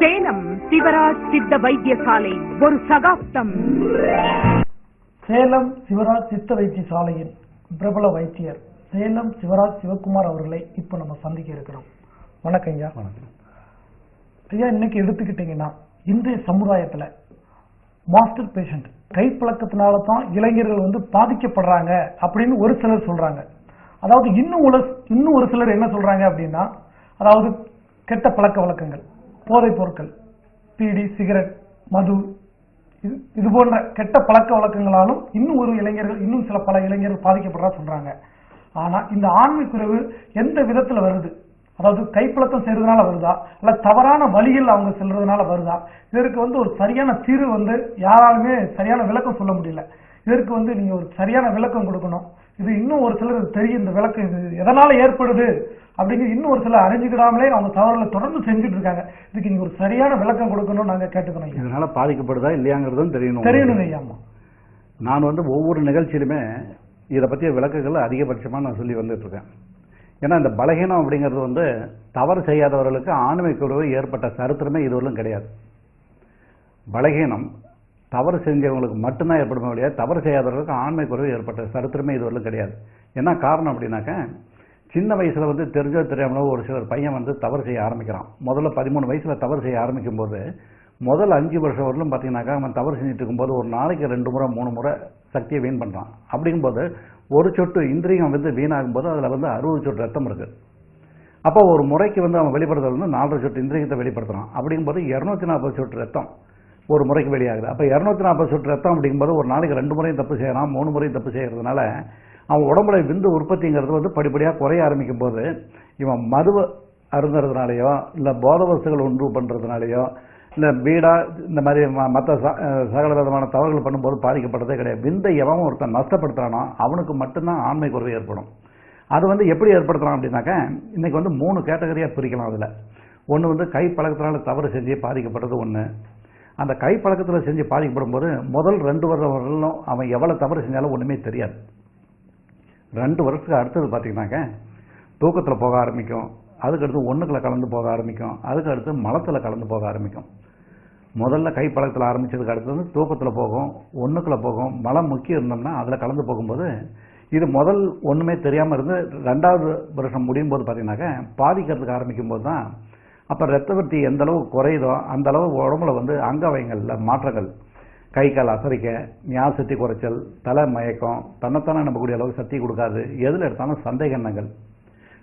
சித்த வைத்தியசாலை. ஒரு சகாப்தம். சேலம் சிவராஜ் சித்த வைத்தியசாலையின் பிரபல வைத்தியர் சேலம் சிவராஜ் சிவகுமார் அவர்களை இப்ப நம்ம சந்திக்க இருக்கிறோம். வணக்கம் ஐயா. ஐயா இன்னைக்கு எடுத்துக்கிட்டீங்கன்னா இன்றைய சமுதாயத்துல மாஸ்டர் பேஷண்ட் கைப்பழக்கத்தினால தான் இளைஞர்கள் வந்து பாதிக்கப்படுறாங்க அப்படின்னு ஒரு சிலர் சொல்றாங்க. அதாவது இன்னும் ஒரு இன்னும் ஒரு சிலர் என்ன சொல்றாங்க அப்படின்னா அதாவது கெட்ட பழக்க வழக்கங்கள். போதைப் பொருட்கள் பீடி சிகரெட் மது இது இது போன்ற கெட்ட பழக்க வழக்கங்களாலும் இன்னும் ஒரு இளைஞர்கள் இன்னும் சில பல இளைஞர்கள் பாதிக்கப்படுறா சொல்றாங்க. ஆனா இந்த ஆண்மை குறைவு எந்த விதத்துல வருது? அதாவது கைப்பழக்கம் செய்யறதுனால வருதா? இல்ல தவறான வழியில் அவங்க செல்றதுனால வருதா? இதற்கு வந்து ஒரு சரியான தீர்வு வந்து யாராலுமே சரியான விளக்கம் சொல்ல முடியல. இதற்கு வந்து நீங்க ஒரு சரியான விளக்கம் கொடுக்கணும். இது இன்னும் ஒரு சிலர் தெரியும் இந்த விளக்கம் இது எதனால ஏற்படுது அப்படிங்கிறது இன்னும் ஒரு சிலர் அறிஞ்சுக்கிடாமலே அவங்க தவறுகளை தொடர்ந்து செஞ்சுட்டு இருக்காங்க. இதுக்கு நீங்க ஒரு சரியான விளக்கம் கொடுக்கணும்னு நாங்க கேட்டுக்கணும். இதனால பாதிக்கப்படுதா இல்லையாங்கிறதும் தெரியணும். தெரியணுங்க ஐயாமா நான் வந்து ஒவ்வொரு நிகழ்ச்சியிலுமே இதை பற்றிய விளக்குகளை அதிகபட்சமாக நான் சொல்லி வந்துட்டு இருக்கேன். ஏன்னா இந்த பலகீனம் அப்படிங்கிறது வந்து தவறு செய்யாதவர்களுக்கு ஆண்மை குறைவு ஏற்பட்ட சரித்திரமே இதுவரையும் கிடையாது. பலகீனம் தவறு செஞ்சவங்களுக்கு மட்டும்தான் ஏற்படுமே ஒழிய தவறு செய்யாதவர்களுக்கு ஆண்மை குறைவு ஏற்பட்ட சரித்திரமே இதுவரையும் கிடையாது. என்ன காரணம் அப்படின்னாக்க சின்ன வயசில் வந்து தெரிஞ்சோ தெரியாமலோ ஒரு சிலர் பையன் வந்து தவறு செய்ய ஆரம்பிக்கிறான். முதல்ல பதிமூணு வயசில் தவறு செய்ய ஆரம்பிக்கும் போது முதல் அஞ்சு வருஷம் வரலும் பார்த்தீங்கன்னாக்கா அவன் தவறு செஞ்சுட்டு இருக்கும்போது ஒரு நாளைக்கு ரெண்டு முறை மூணு முறை சக்தியை வீண் பண்ணுறான் அப்படிங்கும்போது ஒரு சொட்டு இந்திரியம் வந்து வீணாகும்போது அதில் வந்து அறுபது சொட்டு ரத்தம் இருக்குது அப்போ ஒரு முறைக்கு வந்து அவன் வெளிப்படுத்துறது வந்து நாலரை சொட்டு இந்திரியத்தை வெளிப்படுத்துகிறான் அப்படிங்கும்போது இரநூத்தி நாற்பது சொட்டு ரத்தம் ஒரு முறைக்கு வெளியாகுது. அப்போ இரநூத்தி நாற்பது சொட்டு ரத்தம் அப்படிங்கும்போது ஒரு நாளைக்கு ரெண்டு முறையும் தப்பு செய்கிறான் மூணு முறையும் தப்பு செய்கிறதுனால அவன் உடம்புல விந்து உற்பத்திங்கிறது வந்து படிப்படியாக குறைய ஆரம்பிக்கும் போது இவன் மதுவை அருந்துறதுனாலையோ இல்லை போத வசதிகள் உண்டு பண்ணுறதுனாலையோ இல்லை வீடாக இந்த மாதிரி மற்ற சகல விதமான தவறுகள் பண்ணும்போது பாதிக்கப்படுறதே கிடையாது. விந்தை எவன் ஒருத்தன் நஷ்டப்படுத்துறானோ அவனுக்கு மட்டும்தான் ஆண்மை குறைவு ஏற்படும். அது வந்து எப்படி ஏற்படுத்தலாம் அப்படின்னாக்க இன்றைக்கி வந்து மூணு கேட்டகரியாக பிரிக்கலாம் அதில். ஒன்று வந்து கை பழக்கத்தினால தவறு செஞ்சு பாதிக்கப்படுறது ஒன்று அந்த கை பழக்கத்தில் செஞ்சு பாதிக்கப்படும் போது முதல் ரெண்டு வருடம் வரலும் அவன் எவ்வளோ தவறு செஞ்சாலும் ஒன்றுமே தெரியாது. ரெண்டு வருஷத்துக்கு அடுத்தது பார்த்தீங்கன்னாக்க தூக்கத்தில் போக ஆரம்பிக்கும். அதுக்கடுத்து ஒன்றுக்களை கலந்து போக ஆரம்பிக்கும். அதுக்கு அடுத்து மலத்தில் கலந்து போக ஆரம்பிக்கும். முதல்ல கை பழக்கத்தில் ஆரம்பித்ததுக்கு அடுத்தது தூக்கத்தில் போகும் ஒன்றுக்குள்ள போகும். மலம் முக்கியம் இருந்தோம்னா அதில் கலந்து போகும்போது இது முதல் ஒன்றுமே தெரியாமல் இருந்து ரெண்டாவது வருஷம் முடியும் போது பார்த்தீங்கன்னாக்க பாதிக்கிறதுக்கு ஆரம்பிக்கும் போது தான் அப்போ ரத்தவர்த்தி எந்த அளவு குறையுதோ அந்த அளவு உடம்புல வந்து அங்கவயங்களில் மாற்றங்கள். கை கால் அசரிக்க ஞாபக சக்தி குறைச்சல் தலை மயக்கம் தன்னைத்தானே நம்பக்கூடிய அளவுக்கு சக்தி கொடுக்காது. எதில் எடுத்தாலும் சந்தேக எண்ணங்கள்.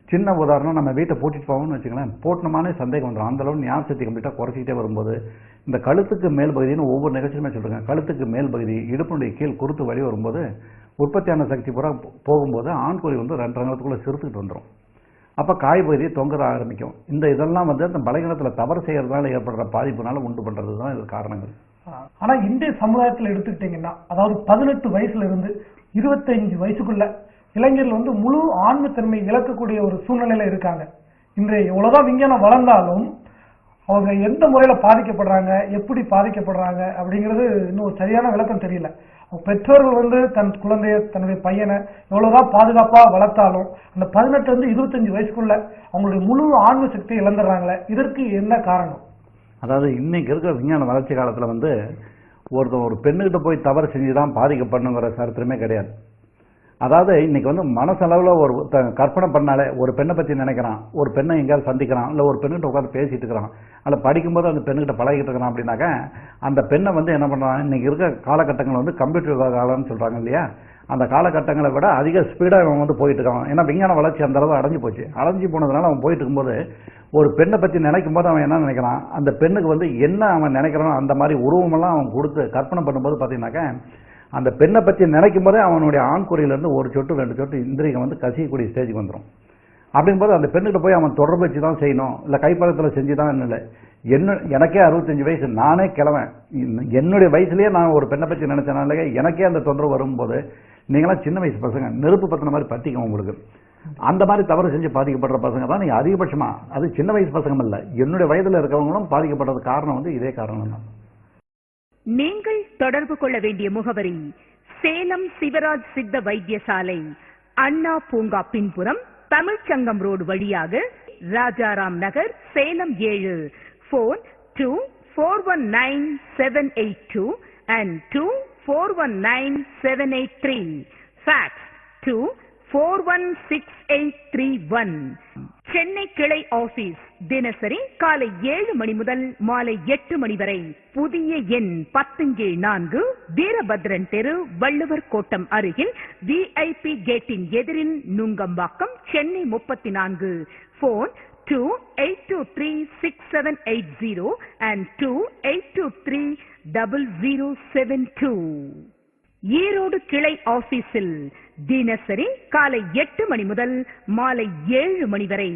சின்ன உதாரணம் நம்ம வீட்டை பூட்டிட்டு போவோம்னு வச்சுக்கலாம் போட்டணுமானே சந்தேகம் வந்துடும் அந்த அளவு சக்தி கம்ப்ளீட்டாக குறைச்சிக்கிட்டே வரும்போது இந்த கழுத்துக்கு மேல் பகுதின்னு ஒவ்வொரு நிகழ்ச்சியுமே சொல்றேன் கழுத்துக்கு மேல் பகுதி இடுப்புடைய கீழ் குறுத்து வழி வரும்போது உற்பத்தியான சக்தி பூரா போகும்போது ஆண் கோழி வந்து ரெண்டு ரங்கத்துக்குள்ளே சிறுத்துக்கிட்டு வந்துடும் அப்போ காய் பகுதி தொங்குற ஆரம்பிக்கும். இந்த இதெல்லாம் வந்து அந்த பலகீனத்தில் தவறு செய்கிறதுனால ஏற்படுற பாதிப்புனால உண்டு பண்ணுறது தான் இது காரணங்கள் ஆனால் இந்திய சமுதாயத்தில் எடுத்துக்கிட்டிங்கன்னா அதாவது பதினெட்டு வயசுல இருந்து இருபத்தஞ்சு வயசுக்குள்ள இளைஞர்கள் வந்து முழு ஆன்மத்தன்மை இழக்கக்கூடிய ஒரு சூழ்நிலையில் இருக்காங்க. இன்றைய எவ்வளோதான் விஞ்ஞானம் வளர்ந்தாலும் அவங்க எந்த முறையில் பாதிக்கப்படுறாங்க எப்படி பாதிக்கப்படுறாங்க அப்படிங்கிறது இன்னும் சரியான விளக்கம் தெரியல. பெற்றோர்கள் வந்து தன் குழந்தைய தன்னுடைய பையனை எவ்வளவுதான் பாதுகாப்பா வளர்த்தாலும் அந்த பதினெட்டுல இருந்து இருபத்தஞ்சு வயசுக்குள்ள அவங்களுடைய முழு ஆன்ம சக்தியை இழந்துடுறாங்களே இதற்கு என்ன காரணம்? அதாவது இன்னைக்கு இருக்கிற விஞ்ஞான வளர்ச்சி காலத்தில் வந்து ஒருத்தன் ஒரு பெண்ணுகிட்ட போய் தவறு செஞ்சு தான் பாதிக்கப்படணுங்கிற சரித்திரமே கிடையாது. அதாவது இன்னைக்கு வந்து மனசளவில் ஒரு த- கற்பனை பண்ணாலே ஒரு பெண்ணை பற்றி நினைக்கிறான் ஒரு பெண்ணை எங்கேயாவது சந்திக்கிறான் இல்லை ஒரு பெண்ணுகிட்ட உட்காந்து பேசிட்டு இருக்கிறான் அல்ல படிக்கும்போது அந்த பெண்ணுகிட்ட பழகிட்டு இருக்கிறான் அப்படின்னாக்கா அந்த பெண்ணை வந்து என்ன பண்ணுறான் இன்னைக்கு இருக்க காலகட்டங்கள் வந்து கம்ப்யூட்டர் காலம்னு சொல்கிறாங்க இல்லையா? அந்த காலகட்டங்களை விட அதிக ஸ்பீடாக அவன் வந்து போயிட்டு இருக்கான். ஏன்னா விஞ்ஞான வளர்ச்சி அந்த அளவு அடைஞ்சு போச்சு. அடைஞ்சு போனதுனால அவன் போயிட்டு இருக்கும்போது ஒரு பெண்ணை பற்றி நினைக்கும் போது அவன் என்ன நினைக்கிறான்? அந்த பெண்ணுக்கு வந்து என்ன அவன் நினைக்கிறானோ அந்த மாதிரி உருவமெல்லாம் அவன் கொடுத்து கற்பனை பண்ணும்போது பார்த்தீங்கன்னாக்க அந்த பெண்ணை பற்றி நினைக்கும் போதே அவனுடைய ஆண்குறையிலேருந்து ஒரு சொட்டு ரெண்டு சொட்டு இந்திரியம் வந்து கசியக்கூடிய ஸ்டேஜுக்கு வந்துடும் அப்படிங்கும்போது அந்த பெண்ணுகிட்ட போய் அவன் தொடர்பு வச்சு தான் செய்யணும். இல்லை கைப்பழத்தில் செஞ்சு தான் இல்லை. என்ன எனக்கே அறுபத்தஞ்சு வயசு நானே கிழவன். என்னுடைய வயசுலேயே நான் ஒரு பெண்ணை பற்றி நினைச்சனால எனக்கே அந்த தொந்தரவு வரும்போது நீங்களாம் சின்ன வயசு பசங்க நெருப்பு பற்றின மாதிரி பற்றிக்கும் உங்களுக்கு. அந்த மாதிரி தவறு செஞ்சு பாதிக்கப்படுற பசங்க தான் நீங்கள் அதிகபட்சமாக அது சின்ன வயசு பசங்க இல்லை. என்னுடைய வயதில் இருக்கிறவங்களும் பாதிக்கப்படுறது காரணம் வந்து இதே காரணம் தான் நீங்கள் தொடர்பு கொள்ள வேண்டிய முகவரி சேலம் சிவராஜ் சித்த வைத்தியசாலை அண்ணா பூங்கா பின்புறம் தமிழ்ச்சங்கம் ரோடு வழியாக ராஜாராம் நகர் சேலம் ஏழு. Phone two four one nine seven eight two and two four one nine seven eight three fax two four one six eight three one Chennai கிளை ஆஃபீஸ் தினசரி காலை ஏழு மணி முதல் மாலை எட்டு மணி வரை புதிய எண் பத்துங்கே நான்கு வீரபத்ரன் தெரு வள்ளுவர் கோட்டம் அருகில் விஐபி கேட்டின் எதிரில் நுங்கம்பாக்கம் சென்னை முப்பத்தி நான்கு. Phone two eight two three six seven eight zero and two eight two three double zero seven two Erode கிளை ஆபீஸில் தினசரி காலை எட்டு மணி முதல் மாலை ஏழு மணி வரை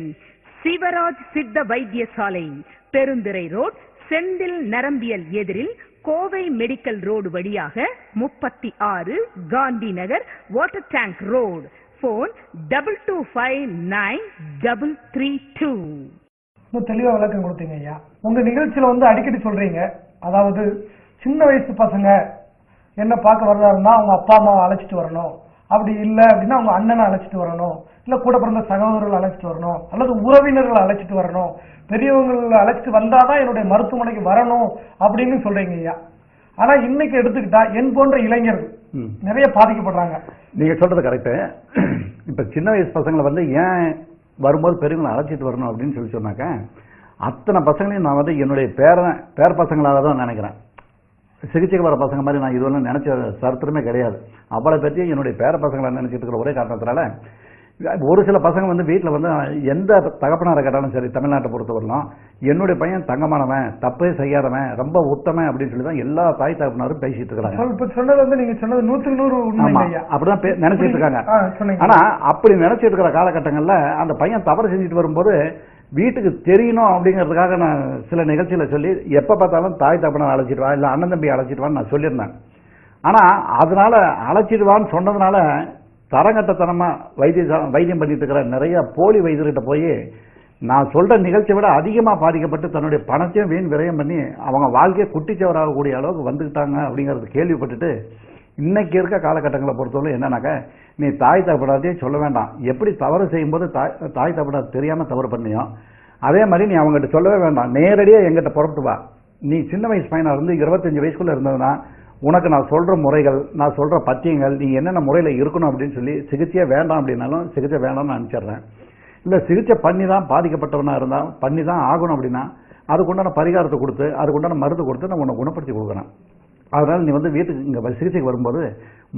சிவராஜ் சித்த வைத்தியசாலை பெருந்துறை ரோட் செந்தில் நரம்பியல் எதிரில் கோவை மெடிக்கல் ரோடு வழியாக முப்பத்தி ஆறு Gandhi Nagar water tank road. Phone double two five nine double three two. தெளிவாக தெளிவா விளக்கம் கொடுத்தீங்க ஐயா. உங்க நிகழ்ச்சியில வந்து அடிக்கடி சொல்றீங்க அதாவது சின்ன வயசு பசங்க என்ன பார்க்க வர்றதா இருந்தா அவங்க அப்பா அம்மாவை அழைச்சிட்டு வரணும். அப்படி இல்லை அப்படின்னா அவங்க அண்ணனை அழைச்சிட்டு வரணும். இல்ல கூட பிறந்த சகோதரர்கள் அழைச்சிட்டு வரணும் அல்லது உறவினர்களை அழைச்சிட்டு வரணும். பெரியவங்களை அழைச்சிட்டு வந்தாதான் என்னுடைய மருத்துவமனைக்கு வரணும் அப்படின்னு சொல்றீங்க ஐயா. ஆனா இன்னைக்கு எடுத்துக்கிட்டா என் போன்ற இளைஞர்கள் ம். நிறைய பாதிக்கப்படுறாங்க. நீங்க சொல்றது கரெக்டு இப்ப சின்ன வயசு பசங்களை வந்து ஏன் வரும்போது பெரியவங்களை அழைச்சிட்டு வரணும் அப்படின்னு சொல்லி சொன்னாக்க அத்தனை பசங்களையும் நான் வந்து என்னுடைய பேரன் பேர பசங்களாக தான் நினைக்கிறேன். சிகிச்சைக்கு வர பசங்க மாதிரி நான் இதுவரை நினைச்ச சரித்திரமே கிடையாது. அவ்வளவு பற்றி என்னுடைய பேர பசங்களை நினைச்சிட்டு இருக்கிற ஒரே காரணத்தினால ஒரு சில பசங்க வந்து வீட்டில் வந்து எந்த தகப்பனாரை கேட்டாலும் சரி தமிழ்நாட்டை பொறுத்தவரையிலும் என்னுடைய பையன் தங்கமானவன் தப்பே செய்யாதவன் ரொம்ப உத்தமன் அப்படின்னு சொல்லி தான் எல்லா தாய் தகப்பனாரும் பேசிட்டு இருக்கிறாங்க சொல்- இப்ப சொன்னது வந்து நீங்க சொன்னது நூத்துக்கு நூறு அப்படிதான் நினைச்சிட்டு இருக்காங்க. ஆனா அப்படி நினைச்சிட்டு இருக்கிற காலகட்டங்கள்ல அந்த பையன் தவறு செஞ்சுட்டு வரும்போது வீட்டுக்கு தெரியணும் அப்படிங்கிறதுக்காக நான் சில நிகழ்ச்சியில சொல்லி எப்ப பார்த்தாலும் தாய் தப்பனை அழைச்சிட்டு வா இல்ல அண்ணன் தம்பி அழைச்சிட்டு வான்னு நான் சொல்லியிருந்தேன். ஆனா அதனால அழைச்சிட்டு வான்னு சொன்னதுனால தரங்கட்டத்தனமா வைத்திய வைத்தியம் பண்ணிட்டு இருக்கிற நிறைய போலி வைத்தியர்கிட்ட போய் நான் சொல்ற நிகழ்ச்சியை விட அதிகமா பாதிக்கப்பட்டு தன்னுடைய பணத்தையும் வீண் விரயம் பண்ணி அவங்க வாழ்க்கையை குட்டிச்சவராகக்கூடிய அளவுக்கு வந்துக்கிட்டாங்க அப்படிங்கறது கேள்விப்பட்டுட்டு இன்னைக்கு இருக்க காலகட்டங்களை பொறுத்தவரை என்னன்னாக்க நீ தாய் தகப்படாதையும் சொல்ல வேண்டாம். எப்படி தவறு செய்யும்போது தாய் தாய் தகப்படா தெரியாம தவறு பண்ணியோ அதே மாதிரி நீ அவங்ககிட்ட சொல்லவே வேண்டாம். நேரடியாக எங்கிட்ட புறப்பட்டு வா. நீ சின்ன வயசு பையனாக இருந்து இருபத்தஞ்சு வயசுக்குள்ள இருந்ததுன்னா உனக்கு நான் சொல்கிற முறைகள் நான் சொல்கிற பத்தியங்கள் நீ என்னென்ன முறையில் இருக்கணும் அப்படின்னு சொல்லி சிகிச்சையே வேண்டாம் அப்படின்னாலும் சிகிச்சை வேண்டாம்னு அனுப்பிச்சிடுறேன். இல்லை சிகிச்சை பண்ணி தான் பாதிக்கப்பட்டவனாக இருந்தால் பண்ணி தான் ஆகணும் அப்படின்னா அதுக்குண்டான பரிகாரத்தை கொடுத்து அதுக்குண்டான மருந்து கொடுத்து நான் உன்னை குணப்படுத்தி கொடுக்குறேன் அதனால் நீ வந்து வீட்டுக்கு இங்கே சிகிச்சைக்கு வரும்போது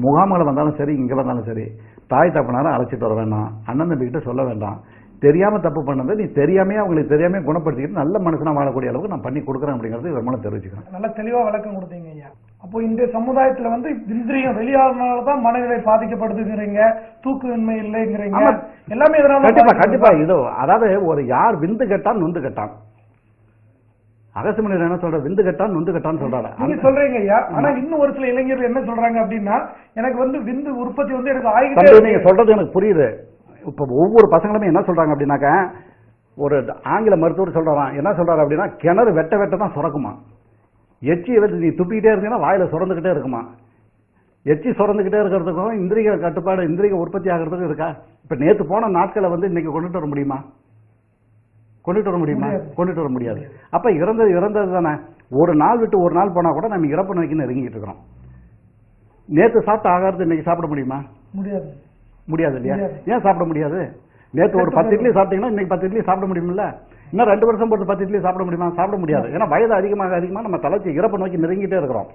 முகாமில் வந்தாலும் சரி இங்கே வந்தாலும் சரி தாய் தப்பனாரும் அழைச்சிட்டு வர வேண்டாம். அண்ணன் தம்பிக்கிட்ட சொல்ல வேண்டாம். தெரியாம தப்பு பண்ணதை நீ தெரியாமே அவங்களுக்கு தெரியாம குணப்படுத்திக்கிட்டு நல்ல மனுஷனா வாழக்கூடிய அளவுக்கு நான் பண்ணி கொடுக்குறேன் அப்படிங்கிறது விமலை தெரிவிச்சுக்கிறேன். நல்ல தெளிவா விளக்கம் கொடுத்தீங்க ஐயா. அப்போ இந்த சமுதாயத்துல வந்து இந்திரியம் வெளியாகிறதுனாலதான் மனநிலை பாதிக்கப்படுதுங்கிறீங்க தூக்கமின்மை இல்லைங்கிறீங்க. எல்லாமே இதனால கண்டிப்பா கண்டிப்பா. இதோ அதாவது ஒரு யார் விந்து கட்டான் நொந்து கட்டான்? அகசுமணியர் என்ன சொல்ற விந்து கட்டான் நொந்து கட்டான்னு சொல்றாரு. நீங்க சொல்றீங்க ஐயா. ஆனா இன்னும் ஒரு சில இளைஞர்கள் என்ன சொல்றாங்க அப்படின்னா எனக்கு வந்து விந்து உற்பத்தி வந்து எனக்கு ஆகிட்டே. நீங்க சொல்றது எனக்கு புரியுது. இப்ப ஒவ்வொரு பசங்களுமே என்ன சொல்றாங்க அப்படின்னாக்க ஒரு ஆங்கில மருத்துவர் சொல்றாராம் என்ன சொல்றாரு அப்படின்னா கிணறு வெட்ட வெட்ட தான் சுரக்குமா எச்சி நீ துப்பிக்கிட்டே இருந்தீங்கன்னா வாயில சுரந்துக்கிட்டே இருக்குமா? எச்சி சுரந்துக்கிட்டே இருக்கிறதுக்கும் இந்திரிய கட்டுப்பாடு இந்திரிய உற்பத்தி ஆகிறதுக்கும் இருக்கா? இப்ப நேத்து போன நாட்களை வந்து இன்னைக்கு கொண்டுட்டு வர முடியுமா? கொண்டுட்டு வர முடியுமா. கொண்டுட்டு வர முடியாது. அப்ப இறந்தது இறந்தது தானே. ஒரு நாள் விட்டு ஒரு நாள் போனா கூட நம்ம இறப்பு நோக்கி நெருங்கிட்டு இருக்கிறோம். நேத்து சாப்பிட்ட ஆகாரத்தை இன்னைக்கு சாப்பிட முடியுமா? முடியாது. முடியாது இல்லையா. ஏன் சாப்பிட முடியாது? நேத்து ஒரு பத்து இட்லி சாப்பிட்டீங்கன்னா இன்னைக்கு பத்து இட்லி சாப்பிட முடியுமில்ல இன்னும் ரெண்டு வருஷம் பொறுத்து பத்து இட்லி சாப்பிட முடியுமா? சாப்பிட முடியாது. ஏன்னா வயது அதிகமாக அதிகமாக நம்ம தலைச்சி இறப்பை நோக்கி நெருங்கிட்டே இருக்கிறோம்.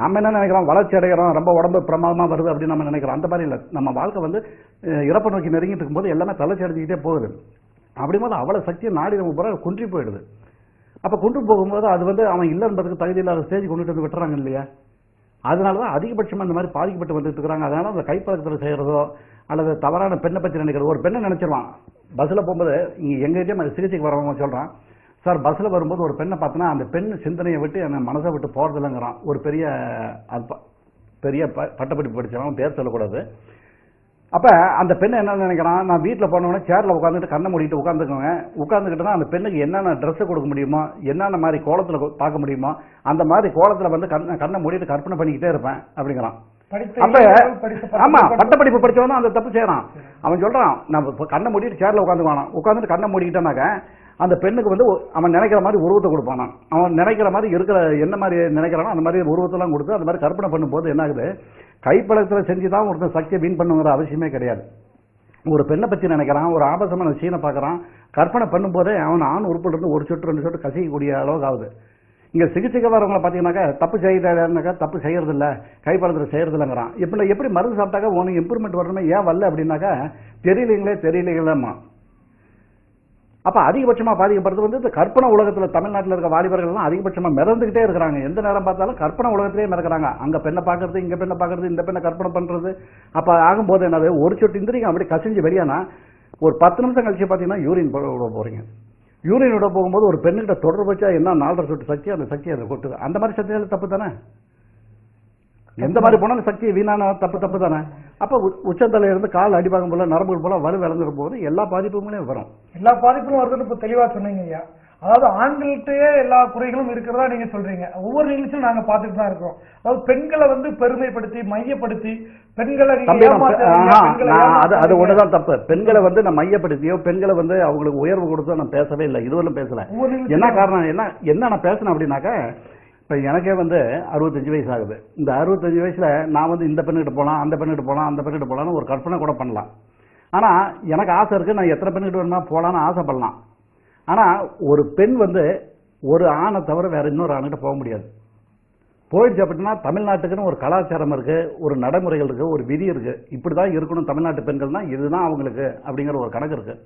நம்ம என்ன நினைக்கிறோம்? வளர்ச்சி அடைகிறோம். ரொம்ப உடம்பு பிரமாதமா வருது அப்படின்னு நம்ம நினைக்கிறோம். அந்த மாதிரி இல்லை. நம்ம வாழ்க்கை வந்து இறப்பை நோக்கி நெருங்கிட்டு இருக்கும்போது எல்லாமே தலைச்சி அடைஞ்சிக்கிட்டே போகுது. அப்படிங்கும்போது அவ்வளவு சக்தியை நாடி நம்ம பூரா குன்றி போயிடுது. அப்ப கொண்டு போகும்போது அது வந்து அவன் இல்லை என்பதுக்கு தகுதி இல்லாத ஸ்டேஜ் கொண்டுட்டு வந்து விட்டுறாங்க இல்லையா? அதனால தான் அதிகபட்சமா இந்த மாதிரி பாதிக்கப்பட்டு வந்துட்டு இருக்கிறாங்க. அதனால அந்த கைப்பழக்கத்தில் செய்யறதோ அல்லது தவறான பெண்ணை பற்றி நினைக்கிறது. ஒரு பெண்ணை நினச்சிருவான். பஸ்ஸில் போகும்போது இங்கே எங்ககிட்டயும் சிகிச்சைக்கு வரவங்க சொல்கிறான் சார் பஸ்ஸில் வரும்போது ஒரு பெண்ணை பார்த்தோன்னா அந்த பெண் சிந்தனையை விட்டு என் மனசை விட்டு போகிறதில்லைங்கிறான் ஒரு பெரிய அற்ப- பெரிய ப- பட்டப்படிப்பு படித்தவன் பேர் சொல்லக்கூடாது. அப்போ அந்த பெண்ணை என்ன நினைக்கிறான்? நான் வீட்டில் போனவொடனே சேரில் உட்காந்துட்டு கண்ணை மூடிட்டு உட்காந்துக்கோங்க உட்காந்துக்கிட்டா அந்த பெண்ணுக்கு என்னென்ன ட்ரெஸ்ஸை கொடுக்க முடியுமோ என்னென்ன மாதிரி கோலத்தில் பார்க்க முடியுமோ அந்த மாதிரி கோலத்தில் வந்து கண்ணை கண்ணை மூடிட்டு கற்பனை பண்ணிக்கிட்டே இருப்பேன் அப்படிங்கிறான். ஆமா பட்டப்படிப்பு- படிச்சவன் அந்த தப்பு செய்யறான். அவன் சொல்றான் நம்ம கண்ணை மூடிட்டு சேர்ல உட்காந்துக்குவானா உட்காந்துட்டு கண்ணை மூடிக்கிட்டேனாக்க அந்த பெண்ணுக்கு வந்து அவன் நினைக்கிற மாதிரி உருவத்தை கொடுப்பானா அவன் நினைக்கிற மாதிரி இருக்கிற என்ன மாதிரி நினைக்கிறானோ அந்த மாதிரி உருவத்தெல்லாம் கொடுத்து அந்த மாதிரி கற்பனை பண்ணும்போது என்ன ஆகுது கைப்பழத்தில் செஞ்சு தான் ஒருத்தன் சக்தியை வீண் பண்ணுங்கிற அவசியமே கிடையாது. ஒரு பெண்ணை பற்றி நினைக்கிறான் ஒரு ஆபசமான சீனை பார்க்கறான். கற்பனை பண்ணும்போதே அவன் ஆண் உறுப்புல இருந்து ஒரு சொட்டு ரெண்டு சொட்டு கசிக்கக்கூடிய அளவுக்கு ஆகுது. இங்கே சிகிச்சைக்கு வரவங்களை பார்த்தீங்கன்னாக்கா தப்பு செய்யறாருனாக்கா தப்பு செய்யறது இல்ல கைப்பழத்தில் செய்யறது இப்படி எப்படி மருந்து சாப்பிட்டாக்கா உனக்கு இம்ப்ரூவ்மெண்ட் வரணுமே ஏன் வரல அப்படின்னாக்கா தெரியலீங்களே தெரியலீங்களேம்மா. அப்போ அதிகபட்சமாக பாதிக்கப்படுறது வந்து இந்த கற்பனை உலகத்தில் தமிழ்நாட்டில் இருக்க வாலிபர்கள்லாம் அதிகபட்சமாக மிதந்துக்கிட்டே இருக்கிறாங்க. எந்த நேரம் பார்த்தாலும் கற்பனை உலகத்திலே மிதக்கிறாங்க. அங்கே பெண்ணை பார்க்கறது இங்கே பெண்ணை பார்க்கறது இந்த பெண்ணை கற்பனை பண்ணுறது அப்போ ஆகும்போது என்னது? ஒரு சொட்டு இந்திரியம் அப்படி கசிஞ்சு வெளியானா ஒரு பத்து நிமிஷம் கழிச்சு பார்த்தீங்கன்னா யூரின் போட போகிறீங்க யூரின் விட போகும்போது ஒரு பெண்ணிட்ட தொடர்பு வச்சா என்ன நாலரை சொட்டு சக்தி அந்த சக்தி அதை கொட்டுது. அந்த மாதிரி சக்திகள் தப்பு தானே எந்த மாதிரி போனாலும் சக்தி வீணான தப்பு தப்பு தானே? அப்ப உ- உச்சந்தலையில இருந்து கால் அடிபாகம் போல நரம்புகள் போல வலு விளங்குற போது எல்லா பாதிப்புமே வரும். எல்லா பாதிப்பும் வருதுன்னு இப்ப தெளிவா சொன்னீங்க ஐயா. அதாவது ஆண்கள்கிட்டயே எல்லா குறைகளும் இருக்கிறதா நீங்க சொல்றீங்க. ஒவ்வொரு நிகழ்ச்சியும் நாங்க பார்த்துட்டு தான் இருக்கோம் அதாவது பெண்களை வந்து பெருமைப்படுத்தி மையப்படுத்தி பெண்களை அது. ஒண்ணுதான் தப்பு. பெண்களை வந்து நான் மையப்படுத்தியோ பெண்களை வந்து அவங்களுக்கு உயர்வு கொடுத்தோ நான் பேசவே இல்லை. இதுவரையும் பேசல. என்ன காரணம்? என்ன என்ன நான் பேசினேன் அப்படின்னாக்க இப்போ எனக்கே வந்து அறுபத்தஞ்சு வயசு ஆகுது இந்த அறுபத்தஞ்சு வயசில் நான் வந்து இந்த பெண்ணுக்கிட்ட போகலாம் அந்த பெண்ணுக்கிட்ட போகலாம் அந்த பெண்ணுக்கிட்ட போகலான்னு ஒரு கற்பனை கூட பண்ணலாம். ஆனால் எனக்கு ஆசை இருக்குது நான் எத்தனை பெண்ணுக்கிட்ட வேணுமா போகலான்னு ஆசைப்படலாம். ஆனால் ஒரு பெண் வந்து ஒரு ஆணை தவிர வேறு இன்னொரு ஆணுகிட்ட போக முடியாது. போயிடுச்சு அப்படின்னா தமிழ்நாட்டுக்குன்னு ஒரு கலாச்சாரம் இருக்குது ஒரு நடைமுறைகள் இருக்குது ஒரு விதி இருக்குது இப்படி தான் இருக்கணும் தமிழ்நாட்டு பெண்கள்னா இதுதான் அவங்களுக்கு அப்படிங்கிற ஒரு கணக்கு இருக்குது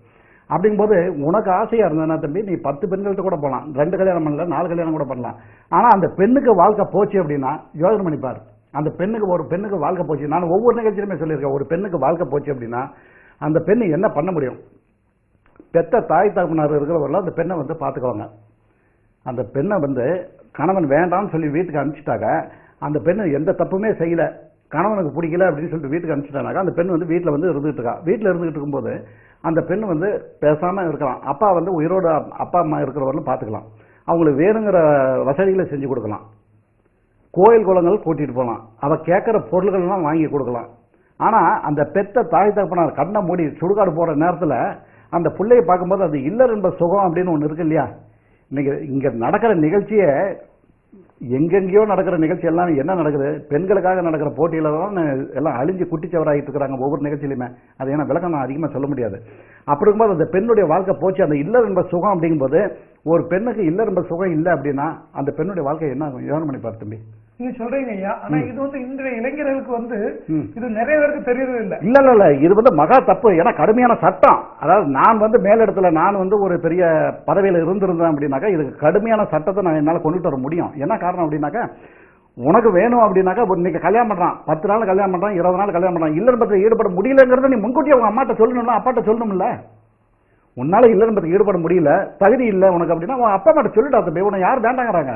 அப்படிங்கும்போது உனக்கு ஆசையாக இருந்ததுன்னா தம்பி நீ பத்து பெண்கள்கிட்ட கூட போகலாம் ரெண்டு கல்யாணம் பண்ணல நாலு கல்யாணம் கூட பண்ணலாம். ஆனால் அந்த பெண்ணுக்கு வாழ்க்கை போச்சு அப்படின்னா யோசனை பண்ணிப்பார் அந்த பெண்ணுக்கு ஒரு பெண்ணுக்கு வாழ்க்கை போச்சு. நான் ஒவ்வொரு நிகழ்ச்சியிலுமே சொல்லியிருக்கேன் ஒரு பெண்ணுக்கு வாழ்க்கை போச்சு அப்படின்னா அந்த பெண்ணு என்ன பண்ண முடியும்? பெத்த தாய் தகப்பனார் இருக்கிறவர்கள் அந்த பெண்ணை வந்து பார்த்துக்குவாங்க. அந்த பெண்ணை வந்து கணவன் வேண்டாம்னு சொல்லி வீட்டுக்கு அனுப்பிச்சிட்டாக்க அந்த பெண்ணு எந்த தப்புமே செய்யல. கணவனுக்கு பிடிக்கல அப்படின்னு சொல்லிட்டு வீட்டுக்கு அனுப்பிச்சிட்டாங்க அந்த பெண் வந்து வீட்டில் வந்து இருந்துகிட்டு இருக்கா. வீட்டில் இருந்துகிட்டு இருக்கும்போது அந்த பெண் வந்து பேசாமல் இருக்கலாம். அப்பா வந்து உயிரோட அப்பா அம்மா இருக்கிறவர்களும் பார்த்துக்கலாம் அவங்களுக்கு வேணுங்கிற வசதிகளை செஞ்சு கொடுக்கலாம். கோயில் குளங்கள் கூட்டிகிட்டு போகலாம் அவள் கேட்குற பொருள்கள்லாம் வாங்கி கொடுக்கலாம். ஆனால் அந்த பெத்த தாய் தகப்பனார் கண்ணை மூடி சுடுகாடு போகிற நேரத்தில் அந்த பிள்ளையை பார்க்கும்போது அது இல்லர் என்ப சுகம் அப்படின்னு ஒன்று இருக்கு இல்லையா? இன்னைக்கு இங்கே நடக்கிற நிகழ்ச்சியை எங்கெங்கேயோ நடக்கிற நிகழ்ச்சி எல்லாம் என்ன நடக்குது? பெண்களுக்காக நடக்கிற போட்டியில தான் எல்லாம் அழிஞ்சு குட்டிச்சவராகிட்டு இருக்கிறாங்க ஒவ்வொரு நிகழ்ச்சியிலுமே. அது ஏன்னா விளக்கம் நான் அதிகமாக சொல்ல முடியாது. அப்படி இருக்கும்போது அந்த பெண்ணுடைய வாழ்க்கை போச்சு. அந்த இல்லர் என்ப சுகம் அப்படிங்கும்போது ஒரு பெண்ணுக்கு இல்லர் என்ப சுகம் இல்லை அப்படின்னா அந்த பெண்ணுடைய வாழ்க்கை என்ன ஆகும்? யோசனை பண்ணி பார்த்து தம்பி. நீங்க சொல்றீங்க ஐயா. ஆனா இது வந்து இன்றைய இளைஞர்களுக்கு வந்து. இது நிறைய பேருக்கு தெரியறது இல்ல. இல்ல இல்ல இல்ல. இது வந்து மகா தப்பு. ஏன்னா கடுமையான சட்டம். அதாவது நான் வந்து மேலிடத்துல நான் வந்து ஒரு பெரிய பதவியில இருந்திருந்தேன் அப்படின்னாக்கா இதுக்கு கடுமையான சட்டத்தை நான் என்னால கொண்டுட்டு வர முடியும். என்ன காரணம் அப்படின்னாக்கா உனக்கு வேணும் அப்படின்னாக்கா இன்னைக்கு கல்யாணம் பண்றான். பத்து நாள் கல்யாணம் பண்றான் இருபது நாள் கல்யாணம் பண்றான். இல்லன்பத்தில் ஈடுபட முடியலங்கிறத நீ முன்கூட்டியே உங்க அம்மாட்ட சொல்லணும்ல அப்பாட்ட சொல்லணும்ல? உன்னால இல்லன்பத்தில் ஈடுபட முடியல தகுதி இல்லை உனக்கு அப்படின்னா உன் அப்பா அம்மாட்ட சொல்லிட்டா தம்பி உன்னை யார் வேண்டாங்கிறாங்க?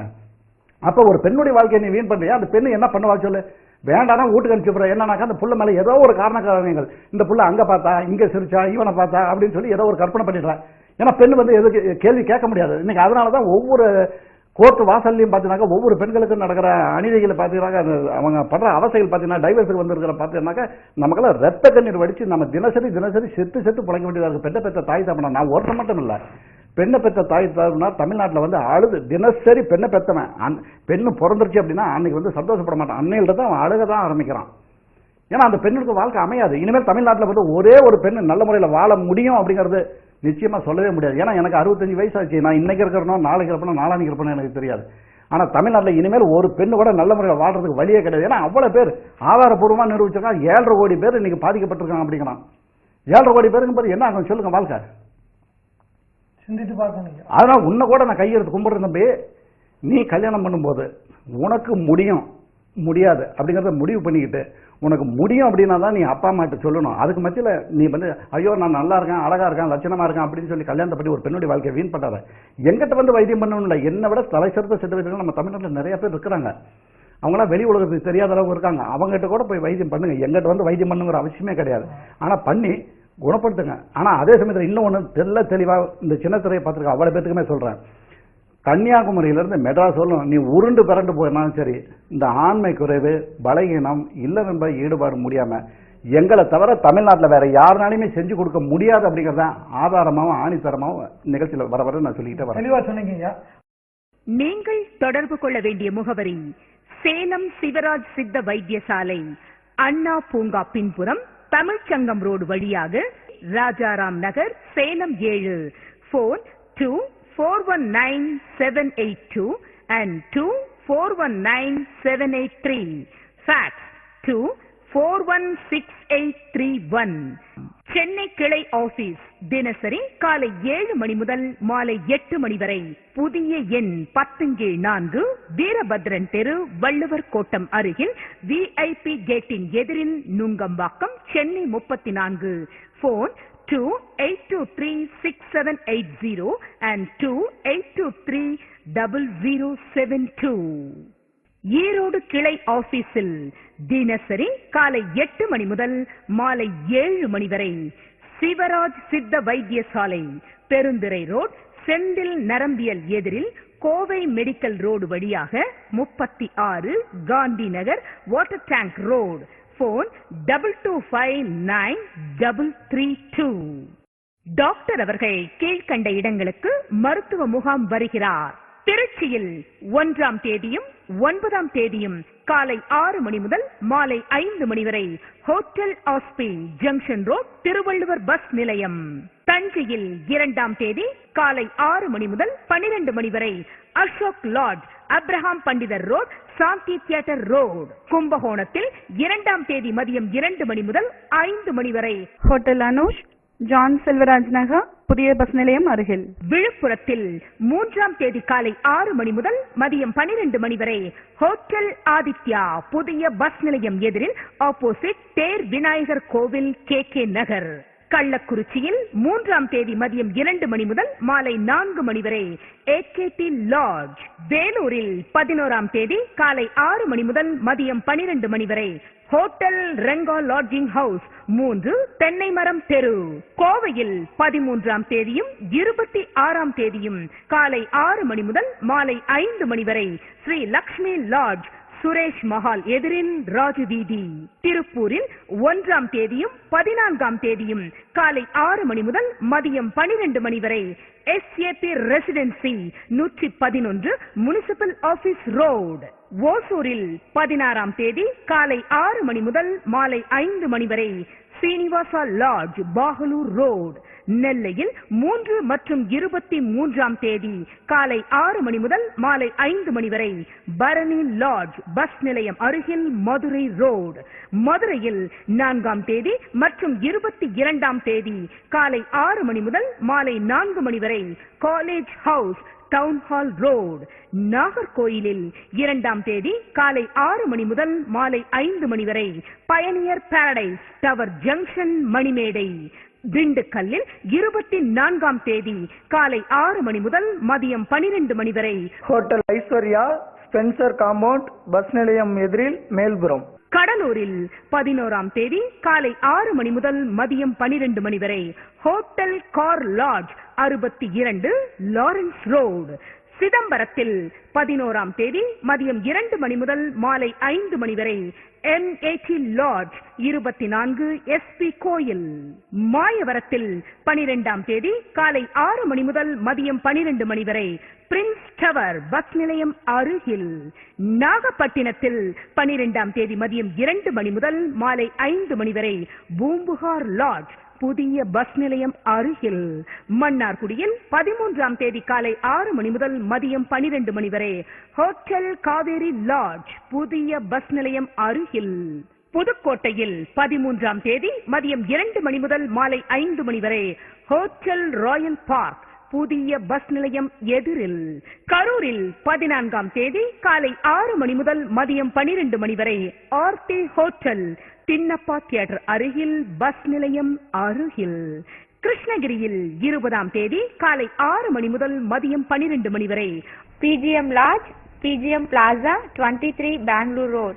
அப்ப ஒரு பெண்ணுடைய வாழ்க்கையை நீ வீண் பண்றியா? அந்த பெண்ணு என்ன பண்ணுவா? சொல்லு. வேண்டாம் வீட்டுக்கு அனுப்பிச்சு என்னன்னாக்கா அந்த புள்ள மேல ஏதோ ஒரு காரண காரணங்கள் இந்த புள்ள அங்க பார்த்தா இங்க சிரிச்சா இவனை பார்த்தா அப்படின்னு சொல்லி ஏதோ ஒரு கற்பனை பண்ணிடுறேன் ஏன்னா பெண் வந்து எதுக்கு கேள்வி கேட்க முடியாது. இன்னைக்கு அதனாலதான் ஒவ்வொரு கோர்ட் வாசல்லையும் பார்த்தீங்கன்னா ஒவ்வொரு பெண்களுக்கும் நடக்கிற அநீதிகளை பார்த்தீங்கன்னாக்கா அது அவங்க படுற அவசைகள் பார்த்தீங்கன்னா டைவர்ஸுக்கு வந்திருக்கிற பார்த்தீங்கன்னாக்கா நமக்கெல்லாம் ரத்த கண்ணீர் வடிச்சு நம்ம தினசரி தினசரி செத்து செத்து பிழைக்க வேண்டியதாக இருக்கு. பெற்ற பெற்ற தாய் தப்பனா நான் ஒருத்தன் மட்டும் இல்லை. பெண்ணை பெற்ற தாய் தகவனா தமிழ்நாட்டில் வந்து அழுது. தினசரி பெண்ணை பெற்றவன் அன்- பெண்ணு பிறந்துருச்சு அப்படின்னா அன்னைக்கு வந்து சந்தோஷப்பட மாட்டான். அன்னையில தான் அவன் அழுக தான் ஆரம்பிக்கிறான். ஏன்னா அந்த பெண்ணுக்கு வாழ்க்கை அமையாது. இனிமேல் தமிழ்நாட்டில் வந்து ஒரே ஒரு பெண் நல்ல முறையில் வாழ முடியும் அப்படிங்கிறது நிச்சயமாக சொல்லவே முடியாது. ஏன்னா எனக்கு அறுபத்தஞ்சு வயசு ஆச்சு நான் இன்னைக்கு இருக்கிறனோ நாளைக்கு இருப்பனோ நாளானிக்கு இருப்பனோ எனக்கு தெரியாது. ஆனால் தமிழ்நாட்டில் இனிமேல் ஒரு பெண்ணு கூட நல்ல முறையில் வாழ்றதுக்கு வழியே கிடையாது. ஏன்னா அவ்வளோ பேர் ஆதாரபூர்வமாக நிரூபிச்சிருக்காங்க. ஏழரை கோடி பேர் இன்னைக்கு பாதிக்கப்பட்டிருக்காங்க அப்படிங்கிறான். ஏழரை கோடி பேருக்கும் போது என்ன ஆகும்? சொல்லுங்க வாழ்க்கை. சிந்தித்து பார்க்கணும் அதனால உன்னை கூட நான் கையெழுத்து கும்பிடுறேன் தம்பி. நீ கல்யாணம் பண்ணும்போது உனக்கு முடியும். முடியாது. அப்படிங்கிறத முடிவு பண்ணிக்கிட்டு உனக்கு முடியும் அப்படின்னா தான் நீ அப்பா அம்மாட்ட சொல்லணும். அதுக்கு மத்தியில் நீ வந்து ஐயோ நான் நல்லா இருக்கேன் அழகாக இருக்கேன் லட்சணமாக இருக்கேன் அப்படின்னு சொல்லி கல்யாணத்தை பண்ணி ஒரு பெண்ணுடைய வாழ்க்கையை வீண் பண்ணாத. எங்கிட்ட வந்து வைத்தியம் பண்ணணும்ல என்னை விட தலை சிறந்த சித்த வைத்தியர்கள் நம்ம தமிழ்நாட்டில் நிறைய பேர் இருக்கிறாங்க. அவங்களாம் வெளி உலகத்துக்கு தெரியாத அளவுக்கு இருக்காங்க. அவங்ககிட்ட கூட போய் வைத்தியம் பண்ணுங்க. எங்கிட்ட வந்து வைத்தியம் பண்ணுங்கிற அவசியமே கிடையாது. ஆனால் பண்ணி குணப்படுத்துங்க. ஆனா அதே சமயத்தில் இன்னொன்னு தெல்ல தெளிவா இந்த சின்ன திரையை பார்த்துருக்க அவ்வளவு பேத்துக்குமே சொல்றேன். கன்னியாகுமரியிலிருந்து மெட்ராஸ் வரலும் நீ உருண்டு பிறண்டு போனாலும் சரி இந்த ஆண்மை குறைவு பலகீனம் இல்ல நம்ப ஈடுபாடு முடியாம எங்களை தவிர தமிழ்நாட்டில் வேற யாருனாலையுமே செஞ்சு கொடுக்க முடியாது அப்படிங்கறத ஆதாரமாவும் ஆணித்தரமாவும் நிகழ்ச்சியில் வர வர நான் சொல்லிக்கிட்டே வரேன். தெளிவா சொன்னீங்க நீங்கள் தொடர்பு கொள்ள வேண்டிய முகவரி சேலம் சிவராஜ் சித்த வைத்தியசாலை அண்ணா பூங்கா பின்புறம் தமிழ்ச்சங்கம் ரோடு வழியாக ராஜாராம் நகர் சேலம் ஏழு. Phone two four one nine seven eight two and two four one nine seven eight three fax two four one six eight three one Chennai கிளை ஆபீஸ். தினசரி காலை ஏழு மணி முதல் மாலை எட்டு மணி வரை. புதிய எண் பத்துங்கீழ் நான்கு வீரபத்ரன் தெரு வள்ளுவர் கோட்டம் அருகில் விஐபி கேட்டின் எதிரில் நுங்கம்பாக்கம் சென்னை முப்பத்தி நான்கு. Phone two eight two three six seven eight zero and two eight two three double zero seven two Erode கிளை ஆபீஸில் தினசரி காலை எட்டு மணி முதல் மாலை ஏழு மணி வரை சிவராஜ் சித்த வைத்தியசாலை பெருந்துறை ரோட் செந்தில் நரம்பியல் எதிரில் கோவை மெடிக்கல் ரோடு வழியாக முப்பத்தி ஆறு Gandhi Nagar water tank road. Phone double two five nine double three two. Doctor அவர்கள் கீழ்கண்ட இடங்களுக்கு மருத்துவ முகாம் வருகிறார். திருச்சியில் ஒன்றாம் தேதியும் ஒன்பதாம் தேதியும் காலை ஆறு மணி முதல் மாலை ஐந்து மணி வரை ஹோட்டல் ஆஸ்பி ஜங்ஷன் ரோட் திருவள்ளுவர் பஸ் நிலையம். தஞ்சையில் இரண்டாம் தேதி காலை ஆறு மணி முதல் பனிரெண்டு மணி வரை Ashok lodge Abraham Pandithar road Shanthi theatre road. கும்பகோணத்தில் இரண்டாம் தேதி மதியம் இரண்டு மணி முதல் ஐந்து மணி வரை ஹோட்டல் அனுஷ் ஜான் செல்வராஜ் நகர் புதிய பஸ் நிலையம் அருகில். விழுப்புரத்தில் மூன்றாம் தேதி காலை ஆறு மணி முதல் மதியம் பனிரெண்டு மணி வரை ஹோட்டல் ஆதித்யா புதிய பஸ் நிலையம் எதிரில் ஆப்போசிட் தேர் விநாயகர் கோவில் கே கே நகர். கள்ளக்குறிச்சியில் மூன்றாம் தேதி மதியம் இரண்டு மணி முதல் மாலை நான்கு மணி வரை ஏகேடி லாட்ஜ் வேலூரில் பதினோராம் தேதி காலை ஆறு மணி முதல் மதியம் பனிரெண்டு மணி வரை ஹோட்டல் ரெங்கா லாட்ஜிங் ஹவுஸ் மூன்று தென்னை மரம் தெரு. கோவையில் பதிமூன்றாம் தேதியும் இருபத்தி ஆறாம் தேதியும் காலை ஆறு மணி முதல் மாலை ஐந்து மணி வரை ஸ்ரீ லக்ஷ்மி லாட்ஜ் சுரேஷ் மஹால் எதிரின் ராஜவீதி. திருப்பூரில் ஒன்றாம் தேதியும் பதினான்காம் தேதியும் காலை ஆறு மணி முதல் மதியம் பனிரெண்டு மணி வரை எஸ்ஏபி ரெசிடென்சி நூற்றி பதினொன்று முனிசிபல் ஆபீஸ் ரோடு ஓசூரில் பதினாறாம் தேதி காலை ஆறு மணி முதல் மாலை ஐந்து மணி வரை சீனிவாசா லாட்ஜ் பாகலூர் ரோடு நெல்லையில் மூன்று மற்றும் இருபத்தி மூன்றாம் தேதி காலை ஆறு மணி முதல் மாலை ஐந்து மணி வரை பரணி லாட்ஜ் பஸ் நிலையம் அருகில் மதுரை ரோடு. மதுரையில் நான்காம் தேதி மற்றும் இருபத்தி இரண்டாம் தேதி காலை ஆறு மணி முதல் மாலை நான்கு மணி வரை college house town hall road நாகர்கோயிலில் இரண்டாம் தேதி காலை ஆறு மணி முதல் மாலை ஐந்து மணி வரை பயணியர் பாரடைஸ் டவர் ஜங்ஷன் மணிமேடை. திண்டுக்கல்லில் இருபத்தி நான்காம் தேதி காலை ஆறு மணி முதல் மதியம் பனிரெண்டு மணி வரை. Hotel Aishwarya Spencer compound bus நிலையம் எதிரில் மேல்புறம். கடலூரில் பதினோராம் தேதி காலை ஆறு மணி முதல் மதியம் பனிரெண்டு மணி வரை. ஹோட்டல் கார் லாட்ஜ் அறுபத்தி இரண்டு லாரன்ஸ் ரோடு. சிதம்பரத்தில் பதினோராம் தேதி மதியம் இரண்டு மணி முதல் மாலை ஐந்து மணி வரை. எம் ஏடி லாட்ஜ் இருபத்தி நான்கு எஸ்பி கோயில் மாயவரத்தில் பனிரெண்டாம் தேதி காலை ஆறு மணி முதல் மதியம் பனிரெண்டு மணி வரை பிரின்ஸ் டவர் பஸ் நிலையம் அருகில். நாகப்பட்டினத்தில் பனிரெண்டாம் தேதி மதியம் இரண்டு மணி முதல் மாலை ஐந்து மணி வரை பூம்புகார் லாட்ஜ் புதிய பஸ் நிலையம் அருகில். மன்னார்குடியில் பதிமூன்றாம் தேதி காலை ஆறு மணி முதல் மதியம் பனிரெண்டு மணி வரை ஹோட்டல் காவேரி லாட்ஜ் புதிய பஸ் நிலையம் அருகில். புதுக்கோட்டையில் பதிமூன்றாம் தேதி மதியம் இரண்டு மணி முதல் மாலை ஐந்து மணி வரை ஹோட்டல் ராயல் பார்க் புதிய பஸ் நிலையம் எதிரில். கரூரில் பதினான்காம் தேதி காலை ஆறு மணி முதல் மதியம் பனிரெண்டு மணி வரை ஆர்டி ஹோட்டல் தின்னப்பா தியேட்டர் அருகில் பஸ் நிலையம் அருகில். கிருஷ்ணகிரியில் இருபதாம் தேதி காலை ஆறு மணி முதல் மதியம் பனிரெண்டு மணி வரை. PGM Lodge, PGM Plaza, 23 Bangalore Road.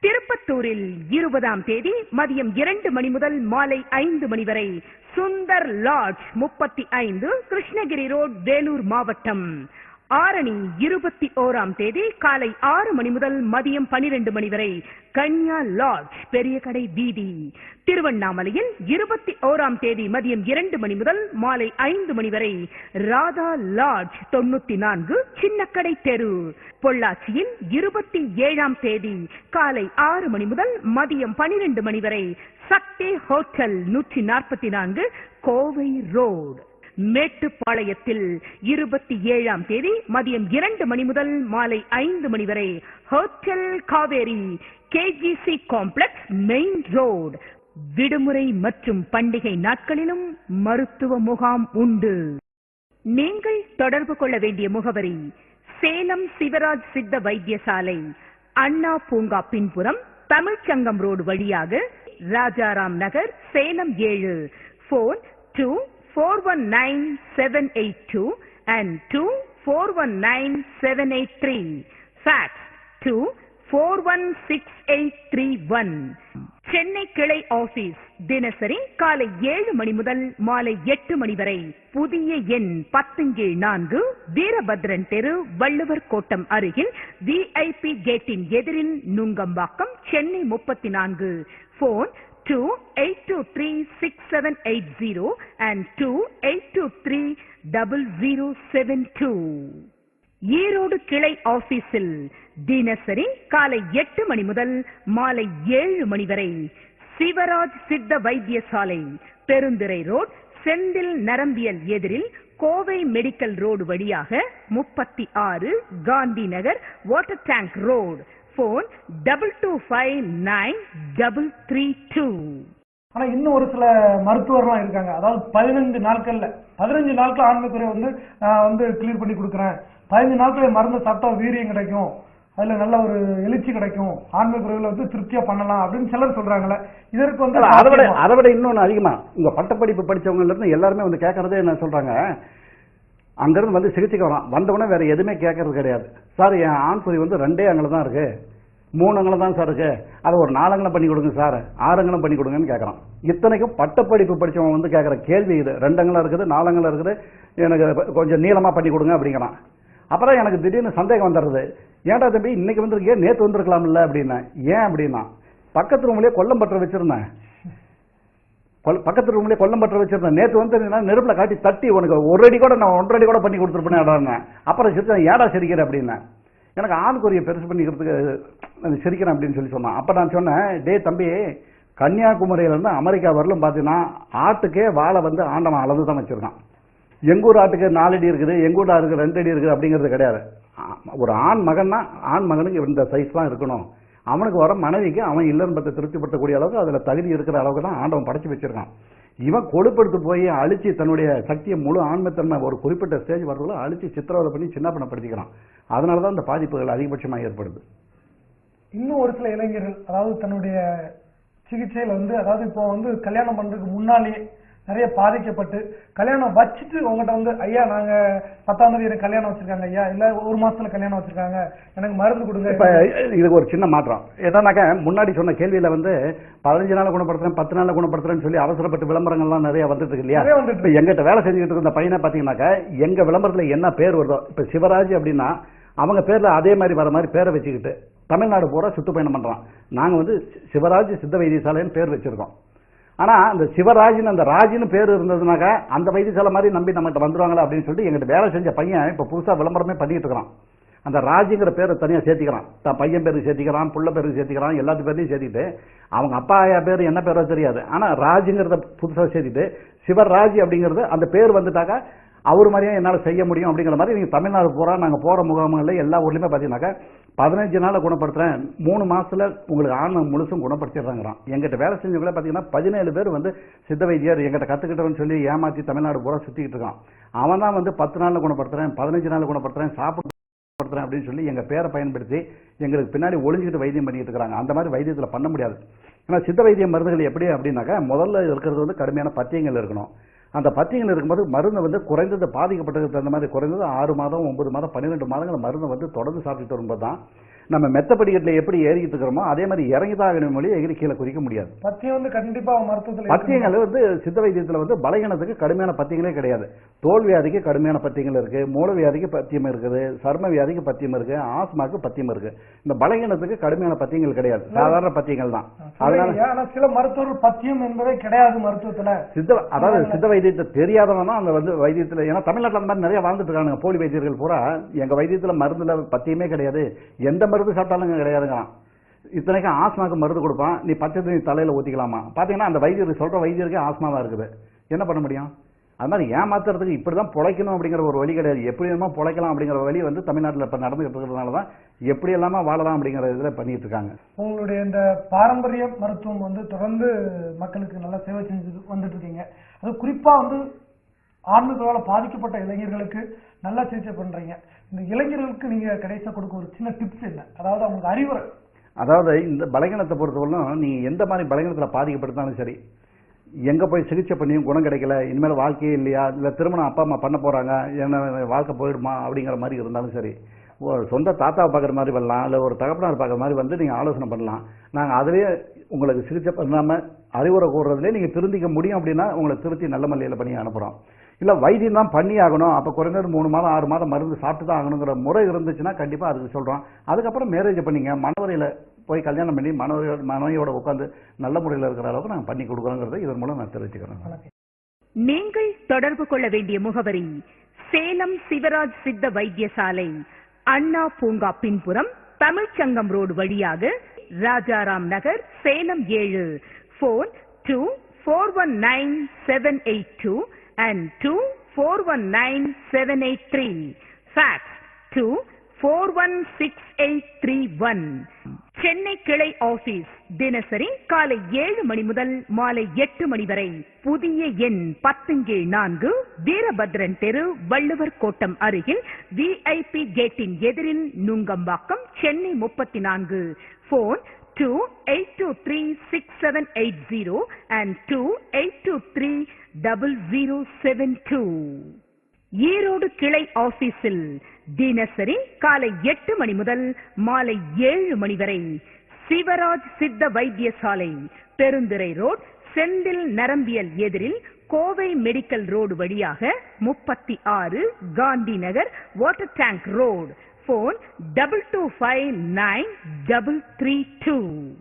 திருப்பத்தூரில் இருபதாம் தேதி மதியம் இரண்டு மணி முதல் மாலை ஐந்து மணி வரை. சுந்தர் லாட்ஜ் முப்பத்தி ஐந்து கிருஷ்ணகிரி ரோட் வேலூர் மாவட்டம். ஆரணி இருபத்தி ஓராம் தேதி காலை ஆறு மணி முதல் மதியம் பனிரெண்டு மணி வரை கன்யா லாட்ஜ் பெரிய கடை வீதி. திருவண்ணாமலையில் இருபத்தி ஓராம் தேதி மதியம் இரண்டு மணி முதல் மாலை ஐந்து மணி வரை ராதா லாட்ஜ் தொண்ணூத்தி நான்கு சின்னக்கடை தெரு. பொள்ளாச்சியில் இருபத்தி ஏழாம் தேதி காலை ஆறு மணி முதல் மதியம் பனிரெண்டு மணி வரை சக்தி ஹோட்டல் நூற்றி நாற்பத்தி நான்கு கோவை ரோடு. மேட்டுப்பாளையத்தில் இருபத்தி ஏழாம் தேதி மதியம் இரண்டு மணி முதல் மாலை ஐந்து மணி வரை hotel Kaveri KGC complex main road. விடுமுறை மற்றும் பண்டிகை நாட்களிலும் மருத்துவ முகாம் உண்டு. நீங்கள் தொடர்பு கொள்ள வேண்டிய முகவரி சேலம் சிவராஜ் சித்த வைத்தியசாலை அண்ணா பூங்கா பின்புறம் தமிழ்ச்சங்கம் ரோடு வழியாக ராஜாராம் நகர் சேலம் ஏழு. Phone two four one nine seven eight two and two four one nine seven eight three fax two four one six eight three one Chennai கிளை ஆபீஸ் தினசரி காலை ஏழு மணி முதல் மாலை எட்டு மணி வரை. புதிய எண் பத்துங்கீழ் நான்கு வீரபத்ரன் தெரு வள்ளுவர் கோட்டம் அருகில் விஐபி கேட்டின் எதிரில் நுங்கம்பாக்கம் சென்னை முப்பத்தி நான்கு. Phone two eight two three six seven eight zero and two eight two three double zero two Erode கிளை ஆபீஸில் தினசரி காலை எட்டு மணி முதல் மாலை ஏழு மணி வரை சிவராஜ் சித்த வைத்தியசாலை பெருந்துறை ரோட் செந்தில் நரம்பியல் எதிரில் கோவை மெடிக்கல் ரோடு வழியாக முப்பத்தி ஆறு Gandhi Nagar water tank road phone double two five nine double three two ஆனா இன்னும் ஒரு சில மருத்துவர்லாம் இருக்காங்க. அதாவது பதினஞ்சு நாட்கள்ல பதினஞ்சு நாட்கள் ஆண்மைக்குறை வந்து நான் வந்து கிளியர் பண்ணி கொடுக்குறேன். பதினஞ்சு நாட்கள் மருந்து சாப்பிட்டா வீரியம் கிடைக்கும். அதுல நல்ல ஒரு எழுச்சி கிடைக்கும். ஆண்மை குறைவுல வந்து திருப்தியா பண்ணலாம் அப்படின்னு சிலர் சொல்றாங்களே இதற்கு வந்து அதை விட? அதை விட இன்னொன்னு அதிகமா. உங்க பட்டப்படிப்பு படிச்சவங்கல இருந்து எல்லாருமே வந்து கேட்கறதே என்ன சொல்றாங்க? அங்கிருந்து வந்து சிகிச்சைக்கு வரான். வந்தவொடனே வேறு எதுவுமே கேட்கறது கிடையாது. சார் என் ஆண்குறி வந்து ரெண்டே அங்கே தான் இருக்கு. மூணு அங்கலம் தான் சார் இருக்கு. அதை ஒரு நாலங்கலம் பண்ணி கொடுங்க சார். ஆறுங்கலம் பண்ணி கொடுங்கன்னு கேட்குறான். இத்தனைக்கும் பட்டப்படிப்பு படித்தவன் வந்து கேட்குற கேள்வி இது. ரெண்டு இருக்குது நாலங்களாக இருக்குது. எனக்கு கொஞ்சம் நீளமாக பண்ணி கொடுங்க அப்படிங்கிறான். அப்புறம் எனக்கு திடீர்னு சந்தேகம் வந்துடுறது ஏன்டா தம்பி இன்னைக்கு வந்திருக்கே நேற்று வந்திருக்கலாம்ல அப்படின்னா ஏன் அப்படின்னா பக்கத்து ரூம்லேயே கொல்லம் பற்ற வச்சிருந்தேன். பக்கத்து ரூம்லேயே கொல்லம் பற்ற வச்சிருந்தேன். நேற்று வந்து நெருப்பில் காட்டி தட்டி உனக்கு ஒரு அடி கூட நான் ஒன்றரை அடி கூட பண்ணி கொடுத்துருப்பேன் அப்புறம் சிரிச்சேன் ஏடா சிரிக்கிற? அப்படின்னேன் எனக்கு ஆணுக்குரிய பெருசு பண்ணிக்கிறதுக்கு சிரிக்கிறேன் அப்படின்னு சொல்லி சொன்னான். அப்போ நான் சொன்னேன் டே தம்பி கன்னியாகுமரியிலேருந்து அமெரிக்கா வரலும் பார்த்தீங்கன்னா ஆட்டுக்கே வாழை வந்து ஆண்டவன் அளந்து தான் வச்சிருக்கான் எங்கூர் ஆட்டுக்கு நாலு அடி இருக்குது எங்கூர் ஆட்டுக்கு ரெண்டு அடி இருக்குது அப்படிங்கிறது கிடையாது. ஆ- ஒரு ஆண் மகன்னா ஆண் மகனுக்கு இந்த சைஸ் தான் இருக்கணும். அவனுக்கு வர மனைவிக்கு அவன் இல்லன்பத்தை திருப்திப்படுத்தக்கூடிய அளவுக்கு அதில் தகுதி இருக்கிற அளவுக்கு தான் ஆண்டவன் படைச்சு வச்சிருக்கான். இவன் கொழுப்படுத்து போய் அழிச்சு தன்னுடைய சக்தியை முழு ஆண்மைத்தன்மை ஒரு குறிப்பிட்ட ஸ்டேஜ் வரதுக்குள்ள அழிச்சு சித்திரவதை பண்ணி சின்னப்பணப்படுத்திக்கிறான் அதனால தான் இந்த பாதிப்புகள் அதிகபட்சமாக ஏற்படுது. இன்னும் ஒரு சில இளைஞர்கள் அதாவது தன்னுடைய சிகிச்சையில் வந்து அதாவது இப்போ வந்து கல்யாணம் பண்ணுறதுக்கு முன்னாலேயே நிறைய பாதிக்கப்பட்டு கல்யாணம் வச்சுட்டு உங்ககிட்ட வந்து ஐயா நாங்க பத்தாம் தேதி எனக்கு கல்யாணம் வச்சிருக்காங்க ஐயா. இல்ல ஒரு மாசத்துல கல்யாணம் வச்சிருக்காங்க. எனக்கு மருந்து கொடுங்க. இப்ப இதுக்கு ஒரு சின்ன மாற்றம். என்னன்னாக்க முன்னாடி சொன்ன கேள்வியில வந்து பதினஞ்சு நாள் குணப்படுத்துறேன் பத்து நாள்ல குணப்படுத்துறேன்னு சொல்லி அவசரப்பட்டு விளம்பரங்கள்லாம் நிறைய வந்துட்டு இருக்கு இல்லையா? இப்ப எங்கிட்ட வேலை செஞ்சுட்டு இருக்க இந்த பையனை பாத்தீங்கன்னாக்க எங்க விளம்பரத்துல என்ன பேர் வருதோ இப்ப சிவராஜ் அப்படின்னா அவங்க பேர்ல அதே மாதிரி வர மாதிரி பேரை வச்சுக்கிட்டு தமிழ்நாடு பூரா சுற்றுப்பயணம் பண்றான். நாங்க வந்து சிவராஜ் சித்த வைத்தியசாலைன்னு பேர் வச்சிருக்கோம். ஆனா அந்த சிவராஜின் அந்த ராஜின்னு பேர் இருந்ததுனாக்கா அந்த வைத்தியசாலை மாதிரி நம்பி நம்மகிட்ட வந்துடுவாங்களா அப்படின்னு சொல்லிட்டு எங்கிட்ட வேலை செஞ்ச பையன் இப்போ புதுசாக விளம்பரமே பண்ணிட்டு இருக்கிறான். அந்த ராஜுங்கிற பேரை தனியாக சேர்த்திக்கிறான். தான் பையன் பேருக்கு சேர்த்திக்கிறான் புள்ள பேருக்கு சேர்த்திக்கிறான் எல்லாத்து பேரையும் சேர்த்திட்டு அவங்க அப்பா ஆயா பேர் என்ன பேரோ தெரியாது. ஆனால் ராஜுங்கிறத புதுசாக சேர்த்திட்டு சிவராஜ் அப்படிங்கிறது அந்த பேர் வந்துட்டாக்கா அவர் மாதிரியே என்னால் செய்ய முடியும் அப்படிங்கிற மாதிரி நீங்கள் தமிழ்நாடு பூரா நாங்கள் போகிற முகாம்களில் எல்லா ஊர்லேயுமே பார்த்தீங்கன்னாக்கா பதினஞ்சு நாளில் குணப்படுத்துறேன் மூணு மாசத்துல உங்களுக்கு ஆன்மை முழுசும் குணப்படுத்திடுறாங்கிறான். எங்கிட்ட வேலை செஞ்சவங்களே பார்த்தீங்கன்னா பதினேழு பேர் வந்து சித்த வைத்தியர் எங்கிட்ட கத்துக்கிட்டவன்னு சொல்லி ஏமாற்றி தமிழ்நாடு பூரா சுற்றிக்கிட்டு இருக்கான். அவன் தான் வந்து பத்து நாளில் குணப்படுத்துறேன் பதினஞ்சு நாளில் குணப்படுத்துறேன் சாப்பிட்டு குணப்படுத்துறேன் அப்படின்னு சொல்லி எங்கள் பேரை பயன்படுத்தி எங்களுக்கு பின்னாடி ஒளிஞ்சுக்கிட்டு வைத்தியம் பண்ணிட்டு இருக்கிறாங்க அந்த மாதிரி வைத்தியத்தில் பண்ண முடியாது. ஏன்னா சித்த வைத்திய மருந்துகள் எப்படி அப்படின்னாக்கா முதல்ல இருக்கிறது வந்து கடுமையான பத்தியங்கள் இருக்கணும். அந்த பத்தியங்கள் இருக்கும்போது மருந்து வந்து குறைந்தது பாதிக்கப்பட்டதுக்கு தகுந்த மாதிரி குறைந்தது ஆறு மாதம் ஒன்பது மாதம் பன்னிரெண்டு மாதங்கள் மருந்து வந்து தொடர்ந்து சாப்பிட்டுட்டு வரும்போது தான் நம்ம மெத்த படிக்கட்டில் எப்படி ஏறிக்கிட்டு இருக்கிறோமோ அதே மாதிரி இறங்கி தான் ஆகணும் மொழி எகிரி கீழே குதிக்க முடியாது. பத்தியம் வந்து கண்டிப்பா மருத்துவத்துல பத்தியங்கள் வந்து சித்த வைத்தியத்துல வந்து பலகீனத்துக்கு கடுமையான பத்தியங்களே கிடையாது. தோல் வியாதிக்கு கடுமையான பத்தியங்கள் இருக்கு மூல வியாதிக்கு பத்தியம் இருக்குது சர்ம வியாதிக்கு பத்தியம் இருக்கு ஆஸ்மாக்கு பத்தியம் இருக்கு. இந்த பலகீனத்துக்கு கடுமையான பத்தியங்கள் கிடையாது. சாதாரண பத்தியங்கள் தான். அதனால சில மருத்துவர்கள் பத்தியம் என்பதே கிடையாது மருத்துவத்துல. சித்த அதாவது சித்த வைத்தியத்தை தெரியாதவன் தான் அந்த வந்து வைத்தியத்துல ஏன்னா தமிழ்நாட்டில் அந்த மாதிரி நிறைய வாழ்ந்துட்டு இருக்காங்க போலி வைத்தியர்கள் பூரா. எங்க வைத்தியத்துல மருந்துல பத்தியமே கிடையாது. எந்த மருந்து சாப்பிட்டாலும் கிடையாதுங்கிறான். இத்தனைக்கும் ஆஸ்மாக்கு மருந்து கொடுப்பான். நீ பச்சை தண்ணி தலையில் ஊத்திக்கலாமா? பார்த்தீங்கன்னா அந்த வைத்தியர் சொல்ற வைத்தியருக்கே ஆஸ்மாவா இருக்குது. என்ன பண்ண முடியும்? அது மாதிரி ஏமாத்துறதுக்கு இப்படிதான் பிழைக்கணும் அப்படிங்கிற ஒரு வழி கிடையாது. எப்படி இல்லாமல் பிழைக்கலாம் அப்படிங்கிற வழி வந்து தமிழ்நாட்டில் இப்ப நடந்துகிட்டு இருக்கிறதுனால தான் எப்படி எல்லாமே வாழலாம் அப்படிங்கிற இதில் பண்ணிட்டு இருக்காங்க. உங்களுடைய இந்த பாரம்பரிய மருத்துவம் வந்து தொடர்ந்து மக்களுக்கு நல்லா சேவை செஞ்சு வந்துட்டு இருக்கீங்க. அது குறிப்பாக வந்து ஆன்மீகத்தால பாதிக்கப்பட்ட இளைஞர்களுக்கு நல்லா சிகிச்சை பண்ணுறீங்க இந்த இளைஞர்களுக்கு நீங்கள் கடைசியாக கொடுக்க ஒரு சின்ன டிப்ஸ் என்ன? அதாவது அவங்களுக்கு அறிவுரை. அதாவது இந்த பலகீனத்தை பொறுத்தவரைக்கும் நீங்கள் எந்த மாதிரி பலகீனத்தில் பாதிக்கப்பட்டாலும் சரி எங்கே போய் சிகிச்சை பண்ணியும் குணம் கிடைக்கல இனிமேல் வாழ்க்கையே இல்லையா இல்லை திருமணம் அப்பா அம்மா பண்ண போகிறாங்க என்ன வாழ்க்கை போயிடுமா அப்படிங்கிற மாதிரி இருந்தாலும் சரி ஒரு சொந்த தாத்தாவை பார்க்குற மாதிரி வரலாம் இல்லை ஒரு தகப்பனார் பார்க்குற மாதிரி வந்து நீங்கள் ஆலோசனை பண்ணலாம். நாங்கள் அதுவே உங்களுக்கு சிகிச்சை பண்ணாமல் அறிவுரை கூறுறதுலேயே நீங்கள் திருந்திக்க முடியும் அப்படின்னா உங்களை திருத்தி நல்ல மல்லியில் பண்ணி அனுப்புகிறோம் இல்லை வைத்தியம் தான் பண்ணி ஆகணும் அப்போ குறைந்தது மூணு மாதம் ஆறு மாதம் மருந்து சாப்பிட்டு தான் ஆகணுங்கிற முறை இருந்துச்சுன்னா கண்டிப்பாக அதுக்கு சொல்கிறோம் அதுக்கப்புறம் மேரேஜ் பண்ணிங்க மனவரையில் போய் கல்யாணம் பண்ணி மனவரையோட மனைவியோட உட்காந்து நல்ல முறையில் இருக்கிற அளவுக்கு நாங்கள் பண்ணி கொடுக்குறோங்கிறத இதன் மூலம் நான் தெரிவிச்சுக்கிறேன். நீங்கள் தொடர்பு கொள்ள வேண்டிய முகவரி சேலம் சிவராஜ் சித்த வைத்தியசாலை அண்ணா பூங்கா பின்புறம் தமிழ்ச்சங்கம் ரோடு வழியாக ராஜாராம் நகர் சேலம் ஏழு. Phone two four one nine seven eight two and two four one nine seven eight three fax two four one six eight three one Chennai கிளை ஆபீஸ் தினசரி காலை ஏழு மணி முதல் மாலை எட்டு மணி வரை. புதிய எண் பத்துங்கில் நான்கு வீரபத்ரன் தெரு வள்ளுவர் கோட்டம் அருகில் விஐபி கேட்டின் எதிரில் நுங்கம்பாக்கம் சென்னை முப்பத்தி நான்கு. Phone two eight two three six seven eight zero and two eight two three double zero two Erode கிளை ஆபீஸில் தினசரி காலை எட்டு மணி முதல் மாலை ஏழு மணி வரை சிவராஜ் சித்த வைத்தியசாலை பெருந்துறை ரோட் செந்தில் நரம்பியல் எதிரில் கோவை மெடிக்கல் ரோடு வழியாக முப்பத்தி ஆறு Gandhi Nagar water tank road phone double two five nine double three two.